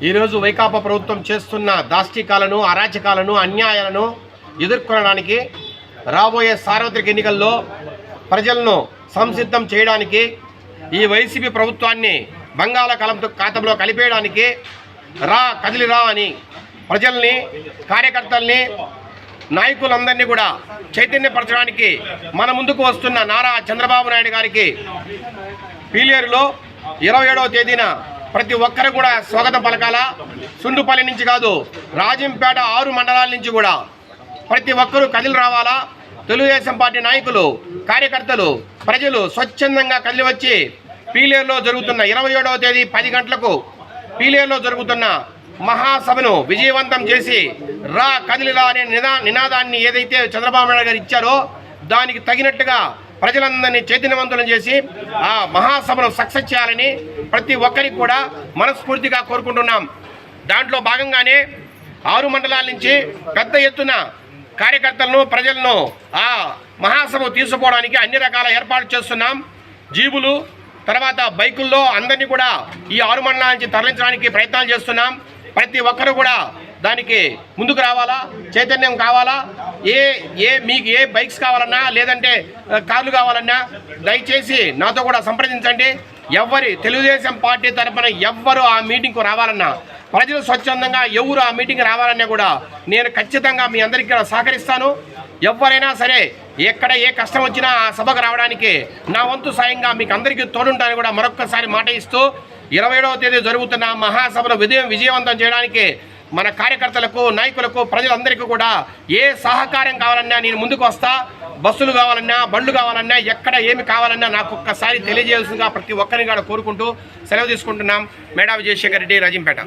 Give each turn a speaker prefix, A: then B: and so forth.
A: ఈరోజు వైకాపా ప్రభుత్వం చేస్తున్న దాష్టికాలను అరాచకాలను అన్యాయాలను ఎదుర్కొనడానికి రాబోయే సార్వత్రిక ఎన్నికల్లో ప్రజలను సంసిద్ధం చేయడానికి ఈ వైసీపీ ప్రభుత్వాన్ని బంగాళాఖాతంతో ఖాతంలో కలిపేయడానికి రా కదిలిరా అని ప్రజల్ని కార్యకర్తల్ని నాయకులందరినీ కూడా చైతన్యపరచడానికి మన ముందుకు వస్తున్న నారా చంద్రబాబు నాయుడు గారికి పీలేరులో ఇరవై ఏడవ తేదీన ప్రతి ఒక్కరు కూడా స్వాగతం పలకాల. సుండుపల్లి నుంచి కాదు రాజంపేట ఆరు మండలాల నుంచి కూడా ప్రతి ఒక్కరూ కదిలి రావాలా? తెలుగుదేశం పార్టీ నాయకులు కార్యకర్తలు ప్రజలు స్వచ్ఛందంగా కదిలి వచ్చి పీలేరులో జరుగుతున్న ఇరవై ఏడవ తేదీ పది గంటలకు పీలేరులో జరుగుతున్న మహాసభను విజయవంతం చేసి రా కదిలిరా అనే నినా నినాదాన్ని ఏదైతే చంద్రబాబు నాయుడు గారు ఇచ్చారో దానికి తగినట్టుగా ప్రజలందరినీ చైతన్యవంతులను చేసి ఆ మహాసభను సక్సెస్ చేయాలని ప్రతి ఒక్కరికి కూడా మనస్ఫూర్తిగా కోరుకుంటున్నాం. దాంట్లో భాగంగానే ఆరు మండలాల నుంచి పెద్ద ఎత్తున కార్యకర్తలను ప్రజలను ఆ మహాసభ తీసుకోవడానికి అన్ని రకాల ఏర్పాట్లు చేస్తున్నాం. జీబులు తర్వాత బైకుల్లో అందరినీ కూడా ఈ ఆరు మండలాల నుంచి తరలించడానికి ప్రయత్నాలు చేస్తున్నాం. ప్రతి ఒక్కరు కూడా దానికి ముందుకు రావాలా? చైతన్యం కావాలా? ఏ ఏ మీకు ఏ బైక్స్ కావాలన్నా లేదంటే కార్లు కావాలన్నా దయచేసి నాతో కూడా సంప్రదించండి. ఎవరి తెలుగుదేశం పార్టీ తరఫున ఎవ్వరు ఆ మీటింగ్కు రావాలన్నా ప్రజలు స్వచ్ఛందంగా ఎవరు ఆ మీటింగ్ రావాలన్నా కూడా నేను ఖచ్చితంగా మీ అందరికీ సహకరిస్తాను. ఎవరైనా సరే ఎక్కడ ఏ కష్టం వచ్చినా ఆ సభకు రావడానికి నా వంతు సాయంగా మీకు అందరికీ తోడుంటానని కూడా మరొక్కసారి మాట ఇస్తూ ఇరవై ఏడవ తేదీ జరుగుతున్న మహాసభను విజయం విజయవంతం చేయడానికి మన కార్యకర్తలకు నాయకులకు ప్రజలందరికీ కూడా ఏ సహకారం కావాలన్నా నేను ముందుకు వస్తా. బస్సులు కావాలన్నా బండ్లు కావాలన్నా ఎక్కడ ఏమి కావాలన్నా నాకు ఒక్కసారి తెలియజేయాల్సిందిగా ప్రతి ఒక్కరిని కూడా కోరుకుంటూ సెలవు తీసుకుంటున్నాం. మేడా విజయశేఖర్ రెడ్డి రజంపేట.